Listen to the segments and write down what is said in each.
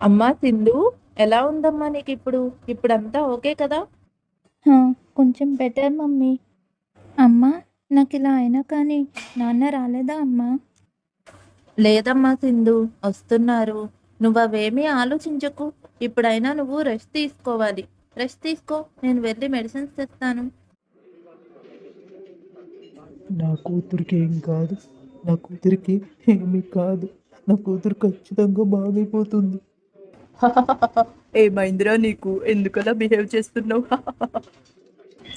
అమ్మా సింధు ఎలా ఉందమ్మా నీకు ఇప్పుడు? ఇప్పుడంతా ఓకే కదా? హా, కొంచెం బెటర్ మమ్మీ. అమ్మా నాకు ఇలా అయినా కానీ నాన్న రాలేదా అమ్మా? లేదమ్మా సింధు వస్తున్నారు. నువ్వు అవేమీ ఆలోచించకు. ఇప్పుడైనా నువ్వు రెస్ట్ తీసుకోవాలి. రెస్ట్ తీసుకో నేను వెళ్ళి మెడిసిన్స్ తెస్తాను. నా కూతురికి ఏం కాదు. నా కూతురికి ఏమీ కాదు. నా కూతురు ఖచ్చితంగా బాగైపోతుంది ఏమైందిరా నీకు? ఎందుకలా బిహేవ్ చేస్తున్నావు?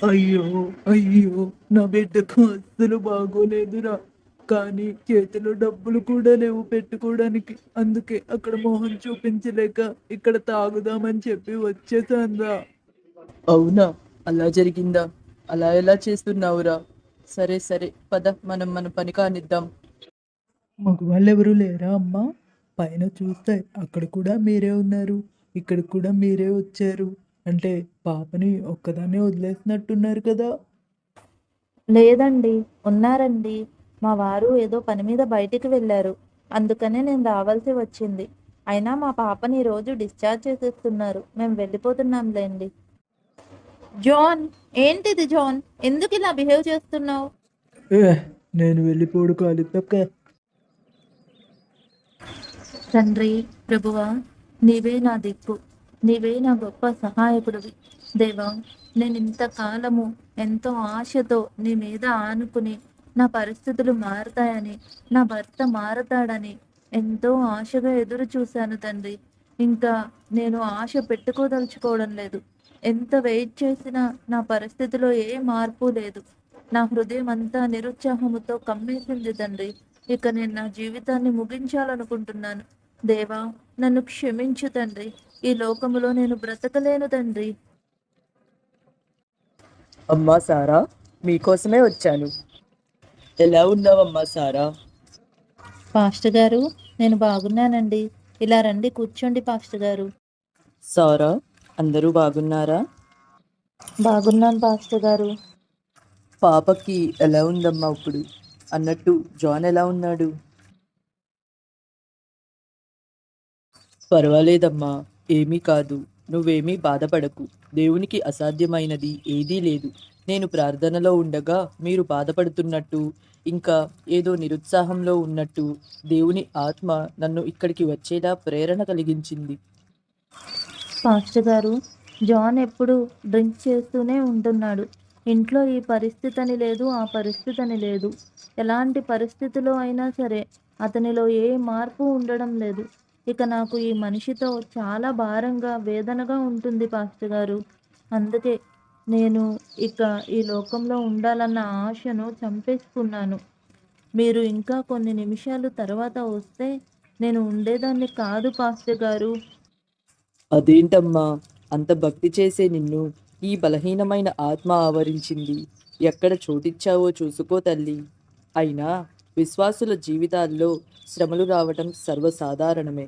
అయ్యో అయ్యో నా బిడ్డకు అస్సలు బాగోలేదురా. కానీ చేతిలో డబ్బులు కూడా లేవు పెట్టుకోవడానికి. అందుకే అక్కడ మొహం చూపించలేక ఇక్కడ తాగుదామని చెప్పి వచ్చేసాందా అవునా? అలా జరిగిందా? అలా ఎలా చేస్తున్నావురా? సరే సరే పద మనం మన పని కానిద్దాం. మగవాళ్ళెవరూ లేరా అమ్మా? పైన చూస్తే అక్కడ కూడా మీరే ఉన్నారు ఇక్కడ కూడా మీరే వచ్చారు. అంటే పాపని ఒక్కదాన్నే వదిలేసినట్టున్నారు కదా. లేదండి ఉన్నారండి. మా వారు ఏదో పని మీద బయటికి వెళ్ళారు. అందుకనే నేను రావాల్సి వచ్చింది. అయినా మా పాపని ఈ రోజు డిశ్చార్జ్ చేసేస్తున్నారు. మేము వెళ్ళిపోతున్నాంలేండి జాన్ ఏంటిది జాన్? ఎందుకు ఇలా బిహేవ్ చేస్తున్నావు? నేను వెళ్ళిపోడు కాదు తండ్రి ప్రభువా నీవే నా దిక్కు నీవే నా గొప్ప సహాయకుడివి. దేవా నేను ఇంతకాలము ఎంతో ఆశతో నీ మీద ఆనుకుని నా పరిస్థితులు మారతాయని నా భర్త మారతాడని ఎంతో ఆశగా ఎదురు చూశాను తండ్రి. ఇంకా నేను ఆశ పెట్టుకోదలుచుకోవడం లేదు. ఎంత వెయిట్ చేసినా నా పరిస్థితిలో ఏ మార్పు లేదు. నా హృదయం అంతా నిరుత్సాహముతో కమ్మేసింది తండ్రి. ఇక నేను నా జీవితాన్ని ముగించాలనుకుంటున్నాను. దేవా నన్ను క్షమించు తండ్రి. ఈ లోకములో నేను బ్రతకలేను తండ్రి. అమ్మా సారా మీకోసమే వచ్చాను. ఎలా ఉన్నావమ్మా సారా? పాస్టర్ గారు నేను బాగున్నానండి. ఇలా రండి కూర్చోండి పాస్టర్ గారు. సారా అందరూ బాగున్నారా? బాగున్నాను పాస్టర్ గారు. పాపకి ఎలా ఉందమ్మా ఇప్పుడు? అన్నట్టు జాన్ ఎలా ఉన్నాడు? పర్వాలేదమ్మా ఏమీ కాదు. నువ్వేమీ బాధపడకు. దేవునికి అసాధ్యమైనది ఏదీ లేదు. నేను ప్రార్థనలో ఉండగా మీరు బాధపడుతున్నట్టు ఇంకా ఏదో నిరుత్సాహంలో ఉన్నట్టు దేవుని ఆత్మ నన్ను ఇక్కడికి వచ్చేలా ప్రేరణ కలిగించింది. పాస్టర్ గారు జాన్ ఎప్పుడు డ్రింక్ చేస్తూనే ఉంటున్నాడు. ఇంట్లో ఈ పరిస్థితి అని లేదు ఆ పరిస్థితి అని లేదు. ఎలాంటి పరిస్థితిలో అయినా సరే అతనిలో ఏ మార్పు ఉండడం లేదు. ఇక నాకు ఈ మనిషితో చాలా భారంగా వేదనగా ఉంటుంది పాస్టర్ గారు. అందుకే నేను ఇక ఈ లోకంలో ఉండాలన్న ఆశను చంపేసుకున్నాను. మీరు ఇంకా కొన్ని నిమిషాలు తర్వాత వస్తే నేను ఉండేదాన్ని కాదు పాస్టర్ గారు. అదేంటమ్మా? అంత భక్తి చేసే నిన్ను ఈ బలహీనమైన ఆత్మ ఆవరించింది. ఎక్కడ చోటిచ్చావో చూసుకో తల్లి. అయినా విశ్వాసుల జీవితాల్లో శ్రమలు రావటం సర్వసాధారణమే.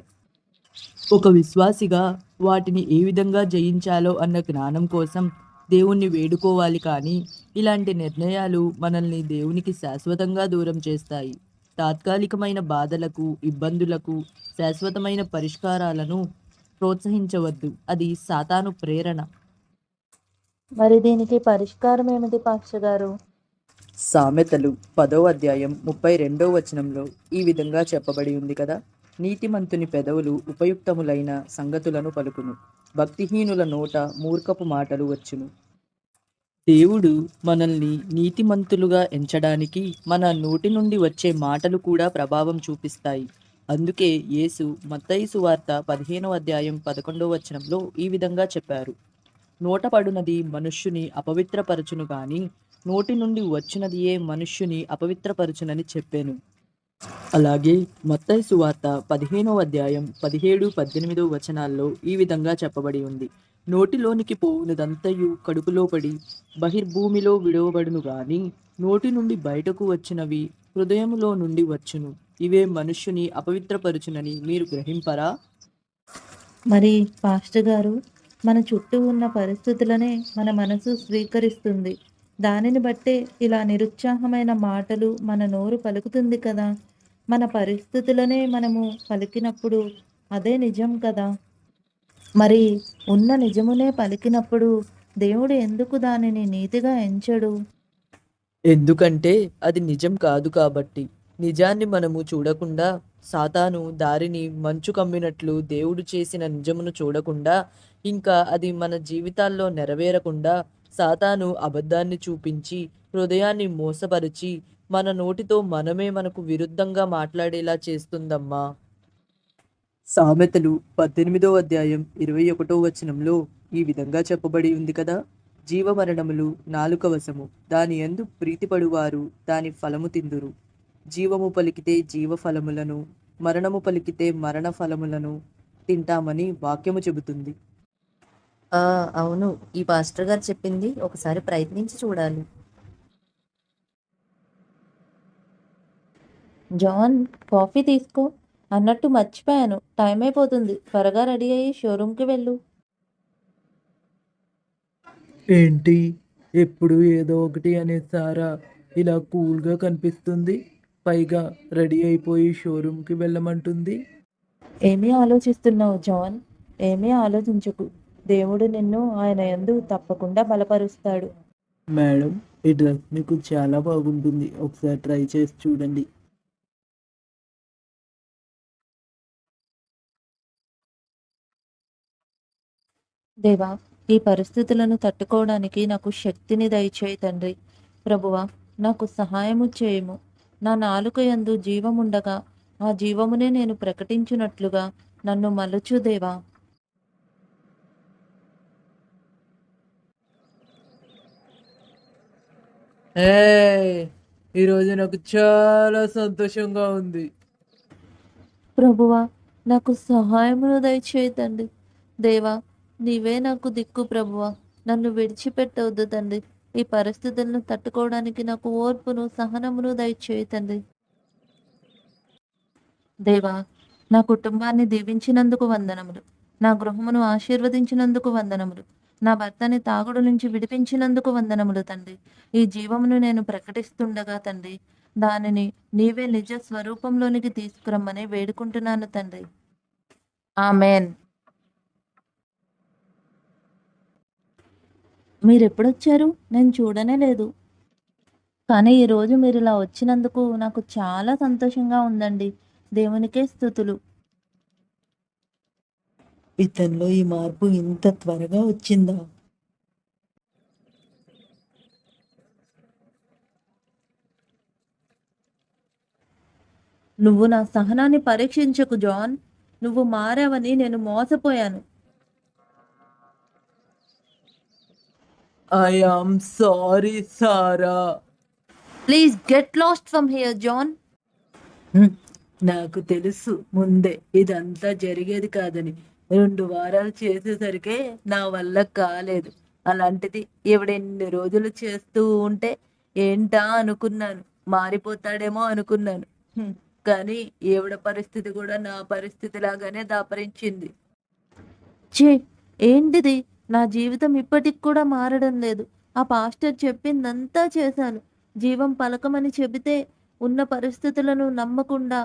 ఒక విశ్వాసిగా వాటిని ఏ విధంగా జయించాలో అన్న జ్ఞానం కోసం దేవుణ్ణి వేడుకోవాలి కానీ ఇలాంటి నిర్ణయాలు మనల్ని దేవునికి శాశ్వతంగా దూరం చేస్తాయి. తాత్కాలికమైన బాధలకు ఇబ్బందులకు శాశ్వతమైన పరిష్కారాలను ప్రోత్సహించవద్దు. అది సాతాను ప్రేరణ. మరి దీనికి పరిష్కారం ఏమిటి పాక్ష గారు? సామెతలు పదో అధ్యాయం ముప్పై రెండో వచనంలో ఈ విధంగా చెప్పబడి ఉంది కదా. నీతిమంతుని పెదవులు ఉపయుక్తములైన సంగతులను పలుకును. భక్తిహీనుల నోట మూర్ఖపు మాటలు వచ్చును. దేవుడు మనల్ని నీతిమంతులుగా ఎంచడానికి మన నోటి నుండి వచ్చే మాటలు కూడా ప్రభావం చూపిస్తాయి. అందుకే యేసు మత్తయిసు వార్త పదిహేనో అధ్యాయం పదకొండో వచనంలో ఈ విధంగా చెప్పారు. నోటపడునది మనుష్యుని అపవిత్రపరచును గాని నోటి నుండి వచ్చినదియే మనుష్యుని అపవిత్రపరచునని చెప్పాను. అలాగే మత్తయి సువార్త పదిహేనో అధ్యాయం పదిహేడు పద్దెనిమిదో వచనాల్లో ఈ విధంగా చెప్పబడి ఉంది. నోటిలోనికి పోవునదంతయు కడుపులో పడి బహిర్భూమిలో విడవబడును గాని నోటి నుండి బయటకు వచ్చినవి హృదయములో నుండి వచ్చును. ఇవే మనుష్యుని అపవిత్రపరచునని మీరు గ్రహింపరా? మరి పాస్టర్ గారు మన చుట్టూ ఉన్న పరిస్థితులనే మన మనసు స్వీకరిస్తుంది. దానిని బట్టే ఇలా నిరుత్సాహమైన మాటలు మన నోరు పలుకుతుంది కదా. మన పరిస్థితులనే మనము పలికినప్పుడు అదే నిజం కదా. మరి ఉన్న నిజమునే పలికినప్పుడు దేవుడు ఎందుకు దానిని నీతిగా ఎంచడు? ఎందుకంటే అది నిజం కాదు కాబట్టి. నిజాన్ని మనము చూడకుండా సాతాను దారిని మంచు కమ్మినట్లు దేవుడు చేసిన నిజమును చూడకుండా ఇంకా అది మన జీవితాల్లో నెరవేరకుండా సాతాను అబద్ధాన్ని చూపించి హృదయాన్ని మోసపరిచి మన నోటితో మనమే మనకు విరుద్ధంగా మాట్లాడేలా చేస్తుందమ్మా. సామెతలు పద్దెనిమిదో అధ్యాయం ఇరవై ఒకటో వచనంలో ఈ విధంగా చెప్పబడి ఉంది కదా? జీవమరణములు నాలుక వశము. దాని యందు ప్రీతిపడువారు దాని ఫలము తిందురు. జీవము పలికితే జీవ ఫలములను మరణము పలికితే మరణ ఫలములను తింటామని వాక్యము చెబుతుంది. అవును. ఈ పాస్టర్ గారు చెప్పింది ఒకసారి ప్రయత్నించి చూడాలి. జాన్ కాఫీ తీసుకో. అన్నట్టు మర్చిపోయాను. టైం అయిపోతుంది. త్వరగా రెడీ అయ్యి షోరూమ్కి వెళ్ళు. ఏంటి? ఎప్పుడు ఏదో ఒకటి అనే సారా? ఇలా కూల్గా కనిపిస్తుంది. పైగా రెడీ అయిపోయి షోరూమ్కి వెళ్ళమంటుంది. ఏమీ ఆలోచిస్తున్నావు జాన్? ఏమీ ఆలోచించకు. దేవుడు నిన్ను ఆయన యందు తప్పకుండా బలపరుస్తాడు. మేడం ఈ డ్రెస్ మీకు చాలా బాగుంటుంది. ఒకసారి ట్రై చేసి చూడండి. దేవా ఈ పరిస్థితులను తట్టుకోవడానికి నాకు శక్తిని దయచేయి తండ్రి. ప్రభువా నాకు సహాయము చేయము. నా నాలుక యందు జీవముండగా ఆ జీవమునే నేను ప్రకటించినట్లుగా నన్ను మలుచు దేవా. ఈరోజు నాకు చాలా సంతోషంగా ఉంది. ప్రభువా నాకు సహాయమును దయచేయి తండ్రి. దేవా నీవే నాకు దిక్కు ప్రభువా. నన్ను విడిచిపెట్టవద్దు తండ్రి. ఈ పరిస్థితులను తట్టుకోవడానికి నాకు ఓర్పును సహనమును దయచేయి తండ్రి. దేవా నా కుటుంబాన్ని దీవించినందుకు వందనములు. నా గృహమును ఆశీర్వదించినందుకు వందనములు. నా భర్తని తాగుడు నుంచి విడిపించినందుకు వందనములు తండ్రి. ఈ జీవమును నేను ప్రకటిస్తుండగా తండ్రి దానిని నీవే నిజ స్వరూపంలోనికి తీసుకురమ్మని వేడుకుంటున్నాను తండ్రి. ఆమెన్. మీరు ఎప్పుడొచ్చారు నేను చూడనే లేదు. కానీ ఈరోజు మీరు ఇలా వచ్చినందుకు నాకు చాలా సంతోషంగా ఉందండి. దేవునికే స్థుతులు. ఇతనిలో ఈ మార్పు ఇంత త్వరగా వచ్చిందా? నువ్వు నా సహనాన్ని పరీక్షించకు జాన్. నువ్వు మారావని నేను మోసపోయాను. I am sorry Sara please get lost from here John నాకు తెలుసు ముందే ఇదంతా జరిగేది కాదని. రెండు వారాలు చేసేసరికే నా వల్ల కాలేదు. అలాంటిది ఎవడెన్ని రోజులు చేస్తూ ఉంటే ఏంటా అనుకున్నాను. మారిపోతాడేమో అనుకున్నాను. కానీ ఎవడ పరిస్థితి కూడా నా పరిస్థితి లాగానే దాపరించింది. చే ఏంటిది? నా జీవితం ఇప్పటికి కూడా మారడం లేదు. ఆ పాస్టర్ చెప్పిందంతా చేశాను. జీవం పలకమని చెబితే ఉన్న పరిస్థితులను నమ్మకుండా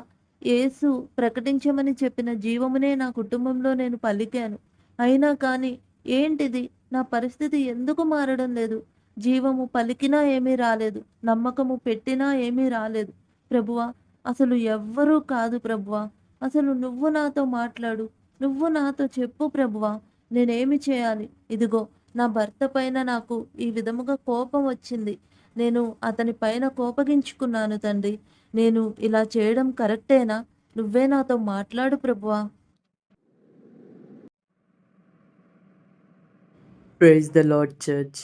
యేసు ప్రకటించమని చెప్పిన జీవమునే నా కుటుంబంలో నేను పలికాను. అయినా కానీ ఏంటిది? నా పరిస్థితి ఎందుకు మారడం లేదు? జీవము పలికినా ఏమీ రాలేదు. నమ్మకము పెట్టినా ఏమీ రాలేదు. ప్రభువా అసలు ఎవ్వరూ కాదు ప్రభువా. అసలు నువ్వు నాతో మాట్లాడు. నువ్వు నాతో చెప్పు ప్రభువా. నేనేమి చేయాలి? ఇదిగో నా భర్త పైన నాకు ఈ విధముగా కోపం వచ్చింది. నేను అతని పైన కోపగించుకున్నాను తండ్రి. నేను ఇలా చేయడం కరెక్టేనా? నువ్వే నాతో మాట్లాడు ప్రభువా. ప్రైజ్ ద లార్డ్ చర్చ్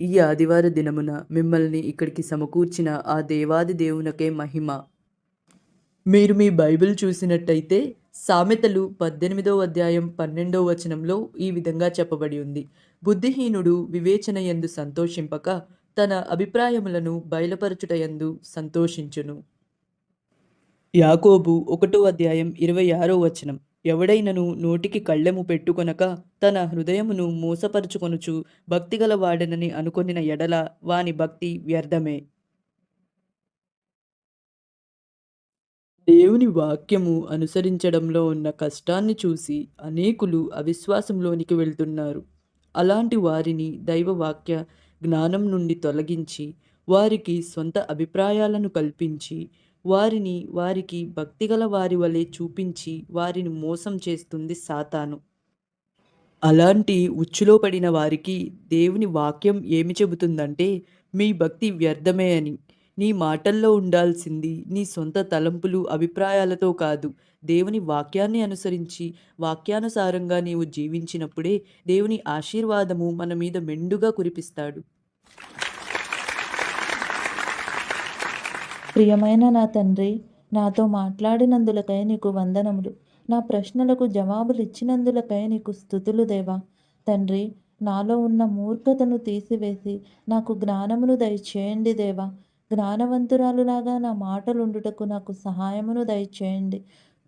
ఈ ఆదివార దినమున మిమ్మల్ని ఇక్కడికి సమకూర్చిన ఆ దేవాది దేవునకే మహిమ. మీరు మీ బైబిల్ చూసినట్టయితే సామెతలు పద్దెనిమిదో అధ్యాయం పన్నెండవ వచనంలో ఈ విధంగా చెప్పబడి ఉంది. బుద్ధిహీనుడు వివేచన ఎందు సంతోషింపక తన అభిప్రాయములను బయలుపరచుటయందు సంతోషించును. యాకోబు ఒకటో అధ్యాయం ఇరవై ఆరో వచనం. ఎవడైనను నోటికి కళ్ళెము పెట్టుకొనక తన హృదయమును మోసపరుచుకొనుచు భక్తిగల వాడనని అనుకొనిన ఎడల వాని భక్తి వ్యర్థమే. దేవుని వాక్యము అనుసరించడంలో ఉన్న కష్టాన్ని చూసి అనేకులు అవిశ్వాసంలోనికి వెళ్తున్నారు. అలాంటి వారిని దైవ వాక్య జ్ఞానం నుండి తొలగించి వారికి సొంత అభిప్రాయాలను కల్పించి వారిని వారికి భక్తిగల వారి వలె చూపించి వారిని మోసం చేస్తుంది సాతాను. అలాంటి ఉచ్చులో పడిన వారికి దేవుని వాక్యం ఏమి చెబుతుందంటే మీ భక్తి వ్యర్థమే అని. నీ మాటల్లో ఉండాల్సింది నీ సొంత తలంపులు అభిప్రాయాలతో కాదు. దేవుని వాక్యాన్ని అనుసరించి వాక్యానుసారంగా నీవు జీవించినప్పుడే దేవుని ఆశీర్వాదము మన మీద మెండుగా కురిపిస్తాడు. ప్రియమైన నా తండ్రి నాతో మాట్లాడినందులకై నీకు వందనములు. నా ప్రశ్నలకు జవాబులు ఇచ్చినందులకై నీకు స్థుతులు దేవా. తండ్రి నాలో ఉన్న మూర్ఖతను తీసివేసి నాకు జ్ఞానమును దయచేయండి దేవా. జ్ఞానవంతురాలులాగా నా మాటలుండుటకు నాకు సహాయమును దయచేయండి.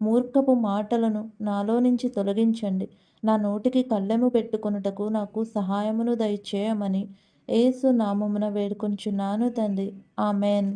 మూర్ఖపు మాటలను నాలో నుంచి తొలగించండి. నా నోటికి కళ్ళెము పెట్టుకొనుటకు నాకు సహాయమును దయచేయమని ఏసు నామమున వేడుకొంచున్నాను తండ్రి. ఆమెన్.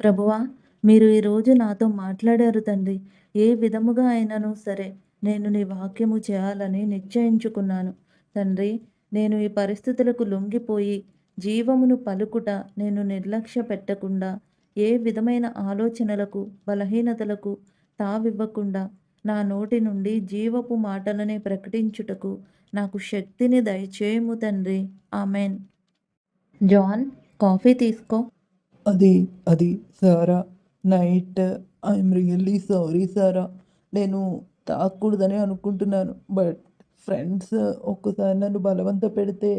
ప్రభువా మీరు ఈరోజు నాతో మాట్లాడారు తండ్రి. ఏ విధముగా అయినను సరే నేను నీ వాక్యము చేయాలని నిశ్చయించుకున్నాను. తండ్రి నేను ఈ పరిస్థితులకు లొంగిపోయి జీవమును పలుకుట నేను నిర్లక్ష్య పెట్టకుండా ఏ విధమైన ఆలోచనలకు బలహీనతలకు తావివ్వకుండా నా నోటి నుండి జీవపు మాటలనే ప్రకటించుటకు నాకు శక్తిని దయచేయము తండ్రి. ఆమెన్. జాన్ కాఫీ తీసుకో. అది అది సారా. Night I'm really sorry Sara. నేను తాగకూడదని అనుకుంటున్నాను. బట్ ఫ్రెండ్స్ ఒక్కసారి నన్ను బలవంత పెడితే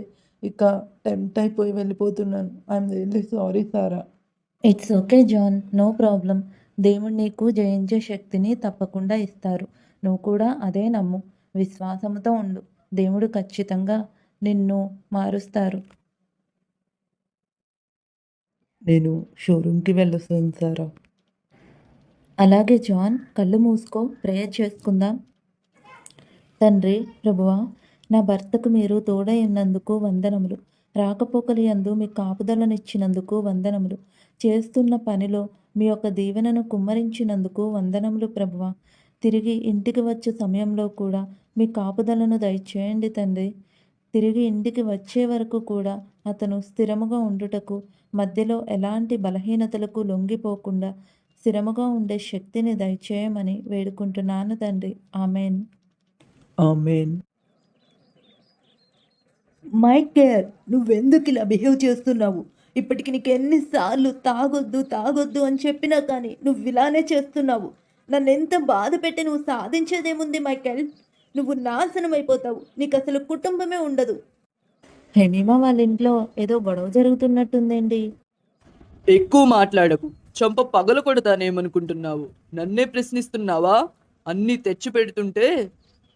ఇక టెంప్ట్ అయిపోయి వెళ్ళిపోతున్నాను. I'm really sorry Sara. It's okay John. No problem. దేవుడు నీకు జయించే శక్తిని తప్పకుండా ఇస్తారు. నువ్వు కూడా అదే నమ్ము. విశ్వాసముతో ఉండు. దేవుడు ఖచ్చితంగా నిన్ను మారుస్తారు. నేను షోరూమ్కి వెళ్ళొస్తాను సారా. అలాగే జాన్ కళ్ళు మూసుకో ప్రేయర్ చేసుకుందాం. తండ్రి ప్రభువా నా భర్తకు మీరు తోడై ఉన్నందుకు వందనములు. రాకపోకలి యందు మీ కాపుదలనిచ్చినందుకు వందనములు. చేస్తున్న పనిలో మీ యొక్క దీవెనను కుమ్మరించినందుకు వందనములు ప్రభువ. తిరిగి ఇంటికి వచ్చే సమయంలో కూడా మీ కాపుదలను దయచేయండి తండ్రి. తిరిగి ఇంటికి వచ్చే వరకు కూడా అతను స్థిరముగా ఉండుటకు మధ్యలో ఎలాంటి బలహీనతలకు లొంగిపోకుండా స్థిరముగా ఉండే శక్తిని దయచేయమని వేడుకుంటున్నాను తండ్రి. ఆమెన్. ఆమెన్. మైకేల్ నువ్వెందుకు ఇలా బిహేవ్ చేస్తున్నావు? ఇప్పటికి నీకు ఎన్నిసార్లు తాగొద్దు తాగొద్దు అని చెప్పినా కానీ నువ్వు ఇలానే చేస్తున్నావు. నన్ను ఎంత బాధ పెట్టి నువ్వు సాధించేదేముంది మైకేల్? నువ్వు నాశనం అయిపోతావు నీకు అసలు కుటుంబమే ఉండదు. హెమీమా వాళ్ళ ఇంట్లో ఏదో గొడవ జరుగుతున్నట్టుందండి ఎక్కువ మాట్లాడకు. చంప పగల కొడతానేమనుకుంటున్నావు? నన్నే ప్రశ్నిస్తున్నావా? అన్నీ తెచ్చి పెడుతుంటే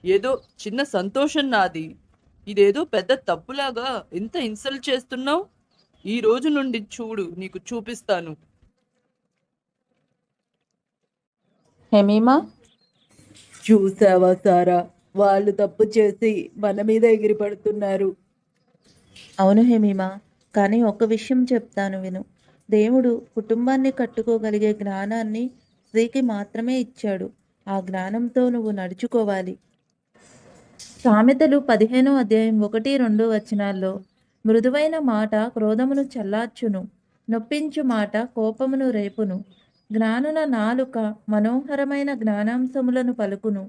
ఏదో చిన్న సంతోషం నాది. ఇదేదో పెద్ద తప్పులాగా ఎంత ఇన్సల్ట్ చేస్తున్నావు? ఈ రోజు నుండి చూడు నీకు చూపిస్తాను. హెమీమా? చూసావా సారా? వాళ్ళు తప్పు చేసి మన మీద ఎగిరి పడుతున్నారు అవును హెమీమా కానీ ఒక విషయం చెప్తాను విను. దేవుడు కుటుంబాన్ని కట్టుకోగలిగే జ్ఞానాన్ని స్త్రీకి మాత్రమే ఇచ్చాడు. ఆ జ్ఞానంతో నువ్వు నడుచుకోవాలి. సామెతలు పదిహేనో అధ్యాయం ఒకటి రెండు వచనాల్లో మృదువైన మాట క్రోధమును చల్లార్చును నొప్పించు మాట కోపమును రేపును జ్ఞానుల నాలుక మనోహరమైన జ్ఞానాంశములను పలుకును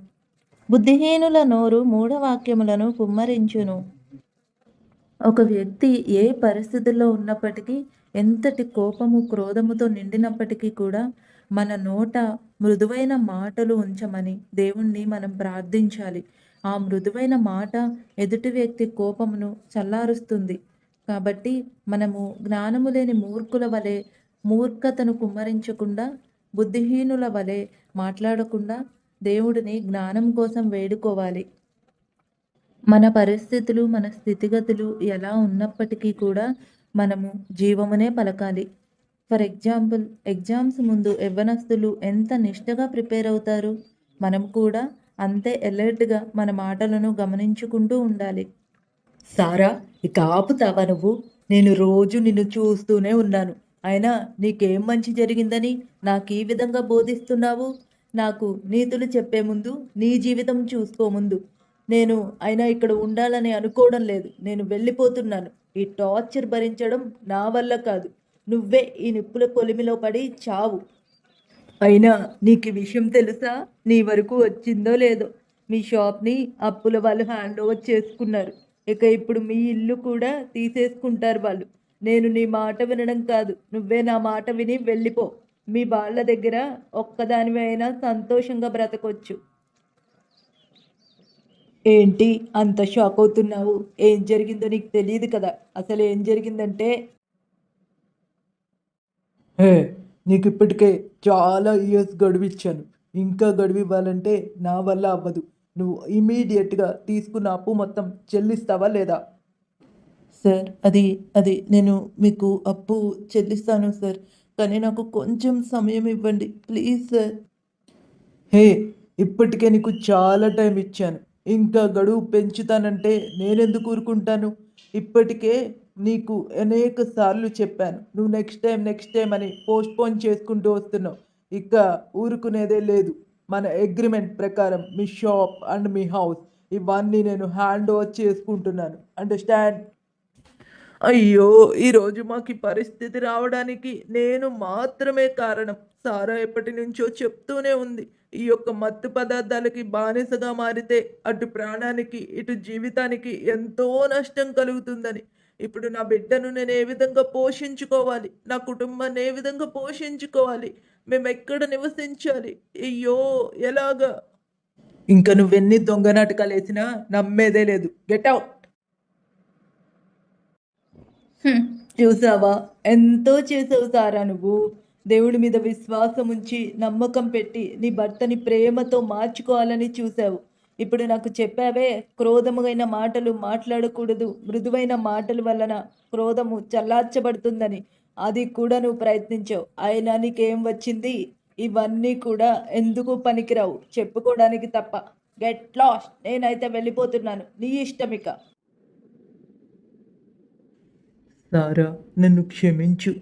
బుద్ధిహీనుల నోరు మూఢవాక్యములను కుమ్మరించును. ఒక వ్యక్తి ఏ పరిస్థితుల్లో ఉన్నప్పటికీ ఎంతటి కోపము క్రోధముతో నిండినప్పటికీ కూడా మన నోట మృదువైన మాటలు ఉంచమని దేవుణ్ణి మనం ప్రార్థించాలి. ఆ మృదువైన మాట ఎదుటి వ్యక్తి కోపమును చల్లారుస్తుంది. కాబట్టి మనము జ్ఞానము లేని మూర్ఖుల వలె మూర్ఖతను కుమ్మరించకుండా బుద్ధిహీనుల వలె మాట్లాడకుండా దేవుడిని జ్ఞానం కోసం వేడుకోవాలి. మన పరిస్థితులు మన స్థితిగతులు ఎలా ఉన్నప్పటికీ కూడా మనము జీవమునే పలకాలి. ఫర్ ఎగ్జాంపుల్ ఎగ్జామ్స్ ముందు యవ్వనస్తులు ఎంత నిష్టగా ప్రిపేర్ అవుతారు? మనం కూడా అంతే అలర్ట్గా మన మాటలను గమనించుకుంటూ ఉండాలి. సారా ఇక ఆపుతావా నువ్వు? నేను రోజు నిన్ను చూస్తూనే ఉన్నాను. అయినా నీకేం మంచి జరిగిందని నాకు ఈ విధంగా బోధిస్తున్నావు? నాకు నీతులు చెప్పే ముందు నీ జీవితం చూసుకో ముందు. నేను అయినా ఇక్కడ ఉండాలని అనుకోవడం లేదు. నేను వెళ్ళిపోతున్నాను. ఈ టార్చర్ భరించడం నా వల్ల కాదు. నువ్వే ఈ నిప్పుల కొలిమిలో పడి చావు. అయినా నీకు ఈ విషయం తెలుసా? నీ వరకు వచ్చిందో లేదో? మీ షాప్ని అప్పుల వాళ్ళు హ్యాండ్ ఓవర్ చేసుకున్నారు. ఇక ఇప్పుడు మీ ఇల్లు కూడా తీసేసుకుంటారు వాళ్ళు. నేను నీ మాట వినడం కాదు. నువ్వే నా మాట విని వెళ్ళిపో. మీ వాళ్ళ దగ్గర ఒక్కదానివైనా సంతోషంగా బ్రతకొచ్చు. ఏంటి అంత షాక్ అవుతున్నావు? ఏం జరిగిందో నీకు తెలియదు కదా. అసలు ఏం జరిగిందంటే? హే నీకు ఇప్పటికే చాలా ఇయర్స్ గడువు ఇచ్చాను. ఇంకా గడువు ఇవ్వాలంటే నా వల్ల అవ్వదు. నువ్వు ఇమీడియట్గా తీసుకున్న అప్పు మొత్తం చెల్లిస్తావా లేదా? సార్ అది అది నేను మీకు అప్పు చెల్లిస్తాను సార్. కానీ నాకు కొంచెం సమయం ఇవ్వండి. Please sir. హే ఇప్పటికే నీకు చాలా టైం ఇచ్చాను. ఇంకా గడువు పెంచుతానంటే నేనెందుకు ఊరుకుంటాను? ఇప్పటికే నీకు అనేక సార్లు చెప్పాను. నువ్వు నెక్స్ట్ టైం నెక్స్ట్ టైం అని పోస్ట్పోన్ చేసుకుంటూ వస్తున్నావు. ఇక ఊరుకునేదే లేదు. మన అగ్రిమెంట్ ప్రకారం మీ షాప్ అండ్ మీ హౌస్ ఇవన్నీ నేను హ్యాండ్ ఓవర్ చేసుకుంటున్నాను. అండర్స్టాండ్ అయ్యో ఈరోజు మాకు పరిస్థితి రావడానికి నేను మాత్రమే కారణం. సారా ఎప్పటి నుంచో చెప్తూనే ఉంది. ఈ యొక్క మత్తు పదార్థాలకి బానిసగా మారితే అటు ప్రాణానికి ఇటు జీవితానికి ఎంతో నష్టం కలుగుతుందని. ఇప్పుడు నా బిడ్డను నేను ఏ విధంగా పోషించుకోవాలి? నా కుటుంబాన్ని ఏ విధంగా పోషించుకోవాలి? మేము ఎక్కడ నివసించాలి? అయ్యో ఎలాగా? ఇంకా నువ్వెన్ని దొంగ నాటకాలు వేసినా నమ్మేదే లేదు. గెట్ అవుట్ చూసావా? ఎంతో చేసావు సారా నువ్వు. దేవుడి మీద విశ్వాసం ఉంచి నమ్మకం పెట్టి నీ భర్తని ప్రేమతో మార్చుకోవాలని చూసావు. ఇప్పుడు నాకు చెప్పావే క్రోధముగైన మాటలు మాట్లాడకూడదు. మృదువైన మాటల వలన క్రోధము చల్లార్చబడుతుందని. అది కూడా నువ్వు ప్రయత్నించావు. అయినా నీకేం వచ్చింది? ఇవన్నీ కూడా ఎందుకు పనికిరావు? చెప్పుకోవడానికి తప్ప. Get lost. నేనైతే వెళ్ళిపోతున్నాను. నీ ఇష్టం ఇక సారా నన్ను క్షమించు.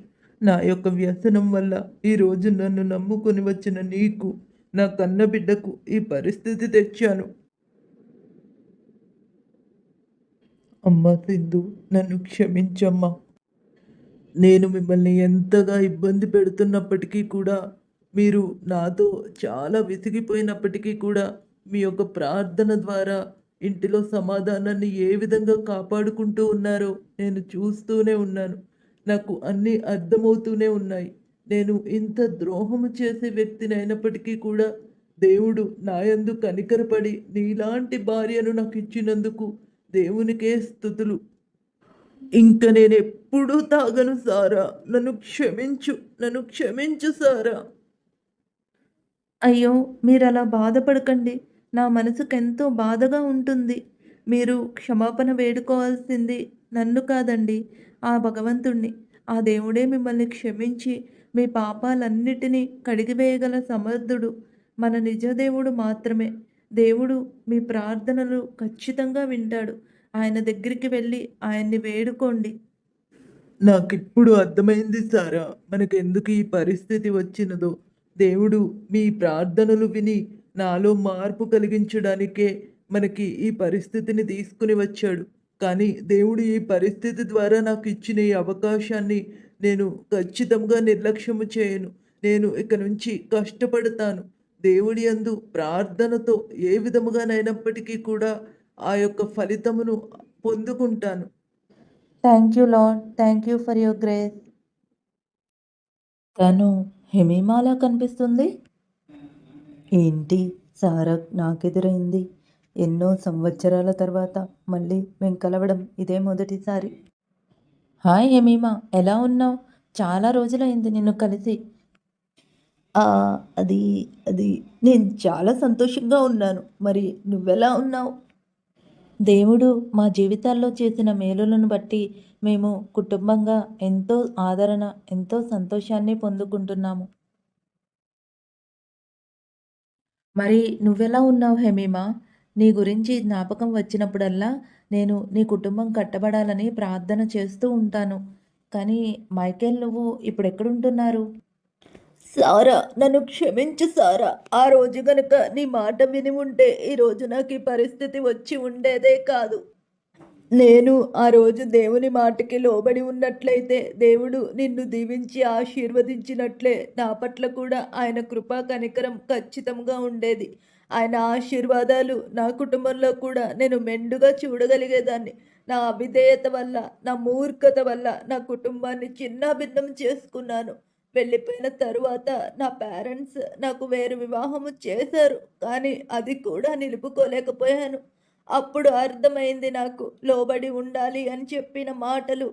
నా యొక్క వ్యసనం వల్ల ఈరోజు నన్ను నమ్ముకొని వచ్చిన నీకు నా కన్న బిడ్డకు ఈ పరిస్థితి తెచ్చాను. అమ్మా సింధు నన్ను క్షమించమ్మా. నేను మిమ్మల్ని ఎంతగా ఇబ్బంది పెడుతున్నప్పటికీ కూడా మీరు నాతో చాలా విసిగిపోయినప్పటికీ కూడా మీ యొక్క ప్రార్థన ద్వారా ఇంటిలో సమాధానాన్ని ఏ విధంగా కాపాడుకుంటూ ఉన్నారో నేను చూస్తూనే ఉన్నాను. నాకు అన్నీ అర్థమవుతూనే ఉన్నాయి. నేను ఇంత ద్రోహము చేసే వ్యక్తిని అయినప్పటికీ కూడా దేవుడు నాయందు కనికరపడి నీలాంటి భార్యను నాకు ఇచ్చినందుకు దేవునికే స్థుతులు. ఇంక నేను ఎప్పుడూ తాగను సారా. నన్ను క్షమించు నన్ను క్షమించు సారా. అయ్యో మీరు అలా బాధపడకండి. నా మనసుకు ఎంతో బాధగా ఉంటుంది. మీరు క్షమాపణ వేడుకోవాల్సింది నన్ను కాదండి ఆ భగవంతుణ్ణి. ఆ దేవుడే మిమ్మల్ని క్షమించి మీ పాపాలన్నిటినీ కడిగివేయగల సమర్థుడు. మన నిజదేవుడు మాత్రమే. దేవుడు మీ ప్రార్థనలు ఖచ్చితంగా వింటాడు. ఆయన దగ్గరికి వెళ్ళి ఆయన్ని వేడుకోండి. నాకిప్పుడు అర్థమైంది సారా మనకెందుకు ఈ పరిస్థితి వచ్చినదో. దేవుడు మీ ప్రార్థనలు విని నాలో మార్పు కలిగించడానికే మనకి ఈ పరిస్థితిని తీసుకుని వచ్చాడు. కానీ దేవుడు ఈ పరిస్థితి ద్వారా నాకు ఇచ్చిన ఈ అవకాశాన్ని నేను ఖచ్చితంగా నిర్లక్ష్యము చేయను. నేను ఇక నుంచి కష్టపడతాను. దేవుడి యందు ప్రార్థనతో ఏ విధముగానైనప్పటికీ కూడా ఆ యొక్క ఫలితమును పొందుకుంటాను. Thank you lord thank you for your grace తను హిమీమాలా కనిపిస్తుంది? ఏంటి సారా నాకెదురైంది? ఎన్నో సంవత్సరాల తర్వాత మళ్ళీ మేము కలవడం ఇదే మొదటిసారి. హాయ్ హెమీమా ఎలా ఉన్నావు? చాలా రోజులైంది నిన్ను కలిసి. అది అది నేను చాలా సంతోషంగా ఉన్నాను. మరి నువ్వెలా ఉన్నావు? దేవుడు మా జీవితాల్లో చేసిన మేలులను బట్టి మేము కుటుంబంగా ఎంతో ఆదరణ ఎంతో సంతోషాన్ని పొందుకుంటున్నాము. మరి నువ్వెలా ఉన్నావు హెమీమా? నీ గురించి జ్ఞాపకం వచ్చినప్పుడల్లా నేను నీ కుటుంబం కట్టబడాలని ప్రార్థన చేస్తూ ఉంటాను. కానీ మైకేల్ నువ్వు ఇప్పుడు ఎక్కడుంటున్నారు సారా నన్ను క్షమించు సారా. ఆ రోజు గనుక నీ మాట విని ఉంటే ఈరోజు నాకు ఈ పరిస్థితి వచ్చి ఉండేదే కాదు. నేను ఆ రోజు దేవుని మాటకి లోబడి ఉన్నట్లయితే దేవుడు నిన్ను దీవించి ఆశీర్వదించినట్లే. నా పట్ల కూడా ఆయన కృపా కనికరం ఖచ్చితంగా ఉండేది. ఆయన ఆశీర్వాదాలు నా కుటుంబంలో కూడా నేను మెండుగా చూడగలిగేదాన్ని. నా అవిధేయత వల్ల నా మూర్ఖత వల్ల నా కుటుంబాన్ని చిన్నాభిన్నం చేసుకున్నాను. వెళ్ళిపోయిన తరువాత నా పేరెంట్స్ నాకు వేరు వివాహము చేశారు. కానీ అది కూడా నిలుపుకోలేకపోయాను. అప్పుడు అర్థమైంది నాకు. లోబడి ఉండాలి అని చెప్పిన మాటలు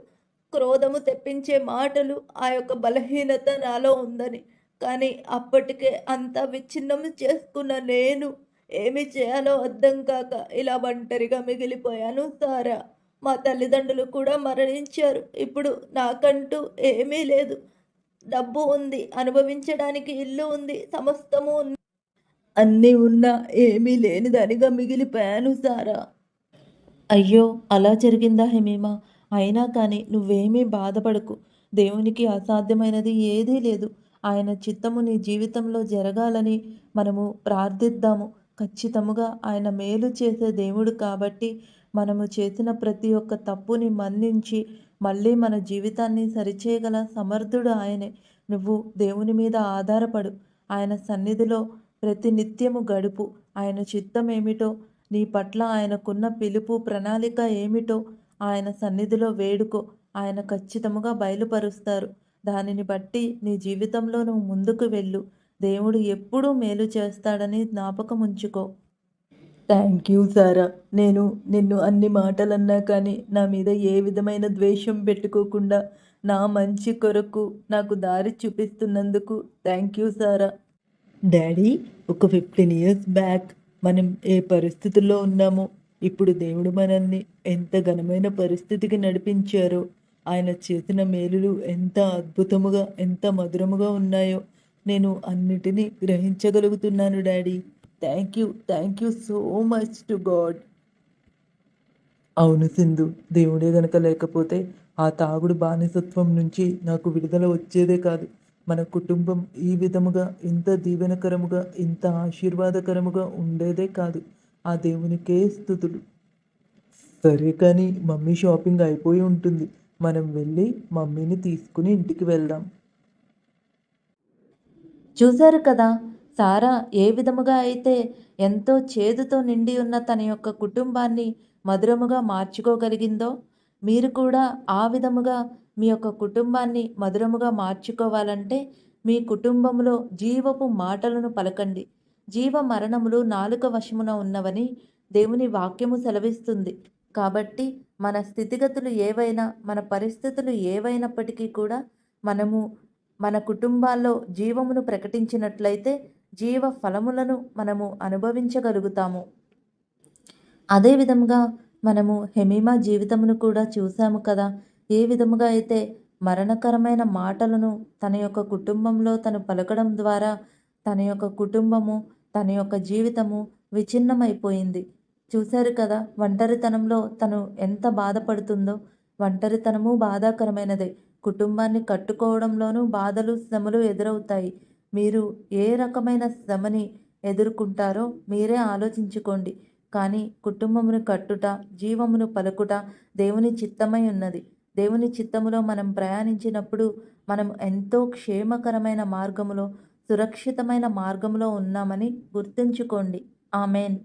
క్రోధము తెప్పించే మాటలు ఆ యొక్క బలహీనత నాలో ఉందని. కానీ అప్పటికే అంతా విచ్ఛిన్నం చేసుకున్న నేను ఏమి చేయాలో అర్థం కాక ఇలా ఒంటరిగా మిగిలిపోయాను సారా. మా తల్లిదండ్రులు కూడా మరణించారు. ఇప్పుడు నాకంటూ ఏమీ లేదు. డబ్బు ఉంది. అనుభవించడానికి ఇల్లు ఉంది. సమస్తము ఉంది. అన్నీ ఉన్నా ఏమీ లేనిదానిగా మిగిలిపోయాను సారా. అయ్యో అలా జరిగిందా హేమేమా? అయినా కానీ నువ్వేమీ బాధపడకు. దేవునికి అసాధ్యమైనది ఏదీ లేదు. ఆయన చిత్తము నీ జీవితంలో జరగాలని మనము ప్రార్థిద్దాము. ఖచ్చితముగా ఆయన మేలు చేసే దేవుడు కాబట్టి మనము చేసిన ప్రతి ఒక్క తప్పుని మన్నించి మళ్ళీ మన జీవితాన్ని సరిచేయగల సమర్థుడు ఆయనే. నువ్వు దేవుని మీద ఆధారపడు. ఆయన సన్నిధిలో ప్రతి నిత్యము గడుపు. ఆయన చిత్తం ఏమిటో నీ పట్ల ఆయనకున్న పిలుపు ప్రణాళిక ఏమిటో ఆయన సన్నిధిలో వేడుకో. ఆయన ఖచ్చితముగా బయలుపరుస్తారు. దానిని బట్టి నీ జీవితంలో నువ్వు ముందుకు వెళ్ళు. దేవుడు ఎప్పుడూ మేలు చేస్తాడని జ్ఞాపకం ఉంచుకో థ్యాంక్ యూ సారా. నేను నిన్ను అన్ని మాటలన్నా కానీ నా మీద ఏ విధమైన ద్వేషం పెట్టుకోకుండా నా మంచి కొరకు నాకు దారి చూపిస్తున్నందుకు థ్యాంక్ యూ సారా. డాడీ ఒక ఫిఫ్టీన్ ఇయర్స్ బ్యాక్ మనం ఏ పరిస్థితుల్లో ఉన్నామో ఇప్పుడు దేవుడు మనల్ని ఎంత ఘనమైన పరిస్థితికి నడిపించారో ఆయన చేసిన మేలులు ఎంత అద్భుతముగా ఎంత మధురముగా ఉన్నాయో నేను అన్నిటినీ గ్రహించగలుగుతున్నాను daddy. Thank you thank you so much to god అవును సింధు దేవుడే గనక లేకపోతే ఆ తాగుడు బానిసత్వం నుంచి నాకు విడుదల వచ్చేదే కాదు. మన కుటుంబం ఈ విధముగా ఇంత దీవెనకరముగా ఇంత ఆశీర్వాదకరముగా ఉండేదే కాదు. ఆ దేవునికే స్థుతులు. సరే కానీ మమ్మీ షాపింగ్ అయిపోయి ఉంటుంది. మనం వెళ్ళి మమ్మీని తీసుకుని ఇంటికి వెళ్దాం. చూశారు కదా సారా ఏ విధముగా అయితే ఎంతో చేదుతో నిండి ఉన్న తన యొక్క కుటుంబాన్ని మధురముగా మార్చుకోగలిగిందో మీరు కూడా ఆ విధముగా మీ యొక్క కుటుంబాన్ని మధురముగా మార్చుకోవాలంటే మీ కుటుంబంలో జీవపు మాటలను పలకండి. జీవ మరణములు నాలుక వశమున ఉన్నవని దేవుని వాక్యము సెలవిస్తుంది. కాబట్టి మన స్థితిగతులు ఏవైనా మన పరిస్థితులు ఏవైనప్పటికీ కూడా మనము మన కుటుంబాల్లో జీవమును ప్రకటించినట్లయితే జీవ ఫలములను మనము అనుభవించగలుగుతాము. అదేవిధంగా మనము హెమీమా జీవితమును కూడా చూసాము కదా. ఏ విధముగా అయితే మరణకరమైన మాటలను తన యొక్క కుటుంబంలో తను పలకడం ద్వారా తన యొక్క కుటుంబము తన యొక్క జీవితము విచ్ఛిన్నమైపోయింది. చూశారు కదా ఒంటరితనంలో తను ఎంత బాధపడుతుందో ఒంటరితనము బాధాకరమైనదే. కుటుంబాన్ని కట్టుకోవడంలోనూ బాధలు శ్రమలు ఎదురవుతాయి. మీరు ఏ రకమైన శ్రమని ఎదుర్కొంటారో మీరే ఆలోచించుకోండి. కానీ కుటుంబమును కట్టుట జీవమును పలుకుట దేవుని చిత్తమై ఉన్నది. దేవుని చిత్తములో మనం ప్రయాణించినప్పుడు మనం ఎంతో క్షేమకరమైన మార్గములో సురక్షితమైన మార్గంలో ఉన్నామని గుర్తుంచుకోండి. ఆమెన్.